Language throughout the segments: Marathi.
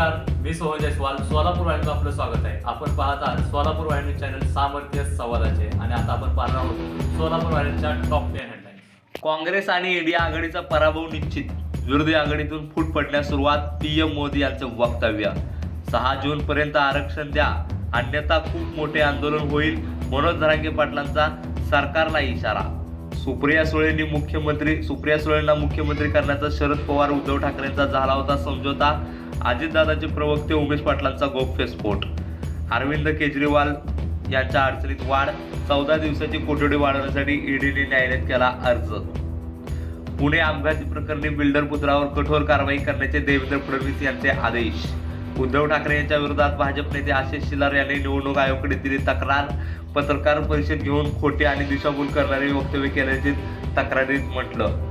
नमस्कार मी सोहन जयस्वाल सोलापूर वाहिनीचं आपलं स्वागत आहे. आपण पाहत आहात सोलापूर वाहिनी चॅनल सामर्थ्य संवादाचे आणि आता आपण पाहणार आहोत सोलापूर वाहिनीच्या टॉप टेन हेडलाईन काँग्रेस आणि इंडिया आघाडीचा पराभव निश्चित. विरोधी आघाडीतून फूट पडण्यास सुरुवात पीएम मोदी यांचं वक्तव्य. सहा जून पर्यंत आरक्षण द्या. अन्यथा खूप मोठे आंदोलन होईल मनोज धरांगे पाटलांचा सरकारला इशारा. सुप्रिया सुळेंनी मुख्यमंत्री सुप्रिया सुळेंना मुख्यमंत्री करण्याचा शरद पवार उद्धव ठाकरेंचा झाला होता समझोता. अजितदादाचे प्रवक्ते उमेश पाटलांचा गौप्यस्फोट अरविंद केजरीवाल यांच्या अडचणीत वाढ चौदा दिवसाची कोठडी वाढवण्यासाठी ईडीने न्यायालयात केला अर्ज. पुणे अपघात प्रकरणी बिल्डर पुत्रावर कठोर कारवाई करण्याचे देवेंद्र फडणवीस यांचे आदेश. उद्धव ठाकरे यांच्या विरोधात भाजप नेते आशिष शिलार यांनी निवडणूक आयोगाकडे दिली तक्रार. पत्रकार परिषद घेऊन खोटे आणि दिशाभूल करणारे वक्तव्य केल्याचे तक्रारीत म्हटलं.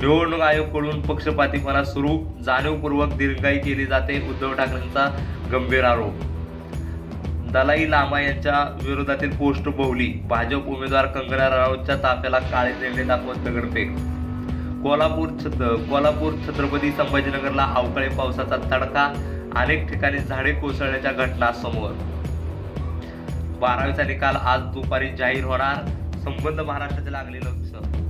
निवडणूक आयोगकडून पक्षपातीपणा सुरू जाणीवपूर्वक दीर्घाई केली जाते उद्धव ठाकरेंचा गंभीर आरोप. दलाई लामा यांच्या विरोधातील पोस्ट बहुली भाजप उमेदवार कंगना राणावतच्या ताफ्याला काळे झेंडे दाखवत दगडफेक. कोल्हापूर छत कोल्हापूर छत्रपती संभाजीनगरला अवकाळी पावसाचा तडका अनेक ठिकाणी झाडे कोसळण्याच्या घटना समोर बारावीचा निकाल आज दुपारी जाहीर होणार संबंध महाराष्ट्राचे लागले लक्ष.